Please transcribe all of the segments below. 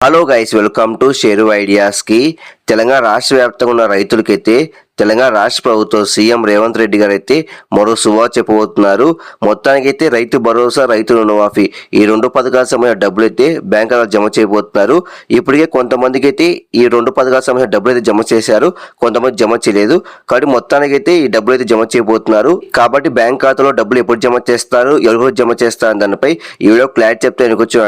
Hello guys welcome to షేరు ఐడియాస్కి తెలంగాణ రాష్ట్ర వ్యాప్తంగా ఉన్న రైతులకైతే తెలంగాణ రాష్ట్ర ప్రభుత్వం సీఎం రేవంత్ రెడ్డి గారు అయితే మరో శుభా చెప్పబోతున్నారు. మొత్తానికైతే రైతు భరోసా రైతు రుణమాఫీ ఈ రెండు పథకాల సంబంధించిన డబ్బులు అయితే బ్యాంకులో జమ చేయబోతున్నారు. ఇప్పటికే కొంతమందికి అయితే ఈ రెండు పథకాల సంబంధించిన డబ్బులు అయితే జమ చేశారు కొంతమంది జమ చేయలేదు. కాబట్టి మొత్తానికైతే ఈ డబ్బులు అయితే జమ చేయబోతున్నారు. కాబట్టి బ్యాంక్ ఖాతాలో డబ్బులు ఎప్పుడు జమ చేస్తారు ఎవరు జమ చేస్తారు దానిపై ఈ వీడియో క్లారిటీ చెప్తే వెనుకొచ్చు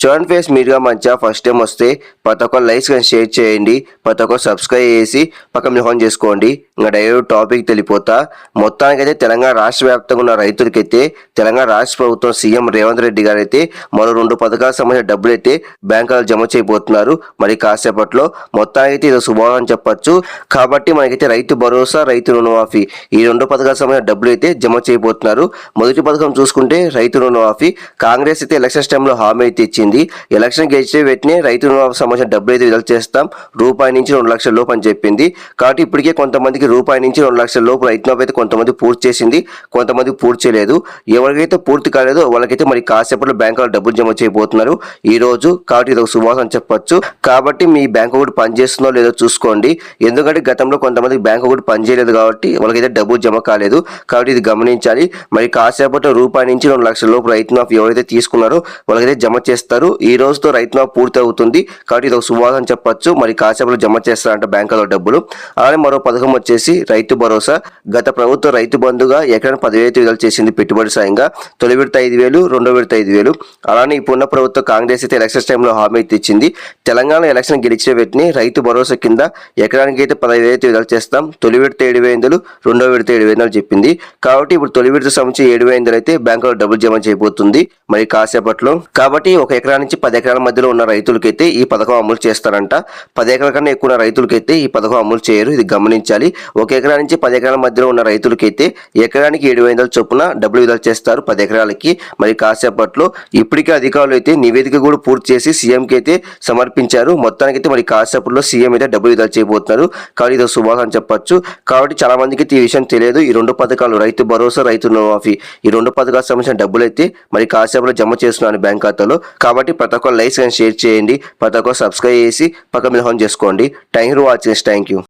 చూడండి ఫేస్ మీరుగా మంచిగా ఫస్ట్ టైం వస్తే ప్రతి ఒక్క లైక్స్ కానీ షేర్ చేయండి. ప్రతి ఒక్క సబ్స్క్రైబ్ చేసి పక్కన మీ చేసుకోండి. ఇంకా డైరెక్ట్ టాపిక్ తెలిపోతా. మొత్తానికైతే తెలంగాణ రాష్ట్ర వ్యాప్తంగా ఉన్న రైతులకైతే తెలంగాణ రాష్ట్ర ప్రభుత్వం సీఎం రేవంత్ రెడ్డి గారు అయితే మరో రెండు పథకాలకు సంబంధించిన డబ్బులు అయితే బ్యాంకులో జమ చేయబోతున్నారు. మరి కాసేపట్లో మొత్తానికైతే ఇది శుభవారం చెప్పచ్చు. కాబట్టి మనకైతే రైతు భరోసా రైతు రుణమాఫీ ఈ రెండు పథకాలకు సంబంధించిన డబ్బులు అయితే జమ చేయబోతున్నారు. మొదటి పథకం చూసుకుంటే రైతు రుణమాఫీ. కాంగ్రెస్ అయితే ఎలక్షన్స్ టైంలో హామీ అయితే ఇచ్చింది. ఎలక్షన్ గెలిచే వెంటనే రైతు రుణమాఫీ సంబంధించిన డబ్బులు అయితే విడుదల చేస్తాం. రూపాయి నుంచి రెండు లక్షల లోపు అని చెప్పింది. కాబట్టి ఇప్పటికే కొంతమందికి రూపాయి నుంచి రెండు లక్షల లోపు రైతు రుణమాఫీ అయితే కొంతమంది పూర్తి చేసింది. కొంతమంది పూర్తి చేయలేదు. ఎవరికైతే పూర్తి కాలేదో వాళ్ళకైతే మరి కాసేపట్లో బ్యాంకులో డబ్బులు జమ చేయబోతున్నారు. ఈ రోజు కాబట్టి ఇది ఒక శుభాసం అని చెప్పొచ్చు. కాబట్టి మీ బ్యాంక్ ఒకటి పనిచేస్తుందో లేదో చూసుకోండి. ఎందుకంటే గతంలో కొంతమంది బ్యాంక్ ఒకటి పనిచేయలేదు కాబట్టి వాళ్ళకైతే డబ్బులు జమ కాలేదు. కాబట్టి ఇది గమనించాలి. మరి కాసేపట్లో రూపాయి నుంచి రెండు లక్షల లోపు రైతు మాఫీ ఎవరైతే తీసుకున్నారో వాళ్ళకైతే జమ చేస్తారు ఈ రోజుతో రైతు మాఫీ పూర్తి అవుతుంది కాబట్టి ఇది ఒక సువాదం చెప్పొచ్చు. మరి కాసేపులో జమ చేస్తారంట బ్యాంకులో డబ్బులు. అలానే మరో పథకం వచ్చేసి రైతు భరోసా. గత ప్రభుత్వం రైతు బంధుగా ఎకరానికి పదివేలు విడుదల చేసింది పెట్టుబడి సాయంగా. తొలి విడత ఐదు వేలు రెండో విడత ఐదు వేలు. అలానే ఇప్పుడున్న ప్రభుత్వం కాంగ్రెస్ అయితే ఎలక్షన్ టైంలో హామీ ఇచ్చింది. తెలంగాణ ఎలక్షన్ గెలిచిన వ్యక్తిని రైతు భరోసా కింద ఎకరానికి అయితే పదహైదు అయితే విడుదల చేస్తాం. తొలి విడత ఏడు వేలు రెండో విడత ఏడు వేలు చెప్పింది. కాబట్టి ఇప్పుడు తొలి విడత సంబంధించి ఏడు వేలు అయితే బ్యాంకులో డబ్బులు జమ చేయబోతుంది. మరి కాసేపట్లో. కాబట్టి ఒక ఎకరాల నుంచి పది ఎకరాల మధ్యలో ఉన్న రైతులకైతే ఈ పథకం అమలు చేస్తారంట. పది ఎకరాల కన్నా ఎక్కువ ఉన్న రైతులకైతే ఈ పథకం అమలు చేయరు. ఇది గమనించాలి. ఒక ఎకరా నుంచి పది ఎకరాల మధ్యలో ఉన్న రైతులకైతే ఎకరానికి ఏడు వందల చొప్పున డబ్బులు విడుదల చేస్తారు పది ఎకరాలకి. మరి కాసేపట్లో ఇప్పటికే అధికారులు అయితే నివేదిక కూడా పూర్తి చేసి సీఎంకి అయితే సమర్పించారు. మొత్తానికైతే మరి కాసేపట్లో సీఎం అయితే డబ్బులు విడుదల చేయబోతున్నారు. కాబట్టి ఇది శుభాసం అని చెప్పొచ్చు. కాబట్టి చాలా మందికి అయితే ఈ విషయం తెలియదు. ఈ రెండు పథకాలు రైతు భరోసా రైతు రుణమాఫీ ఈ రెండు పథకాలకు సంబంధించిన డబ్బులు అయితే మరి కాసేపట్లో జమ చేస్తున్నాను బ్యాంక్ ఖాతాలో. కాబట్టి ప్రతి ఒక్కరు లైక్స్ కానీ షేర్ చేయండి ప్రతి ఒక్కరు సబ్స్క్రైబ్ చేసి పక్క మీద హోన్ చేసుకోండి. Thank you watching thank you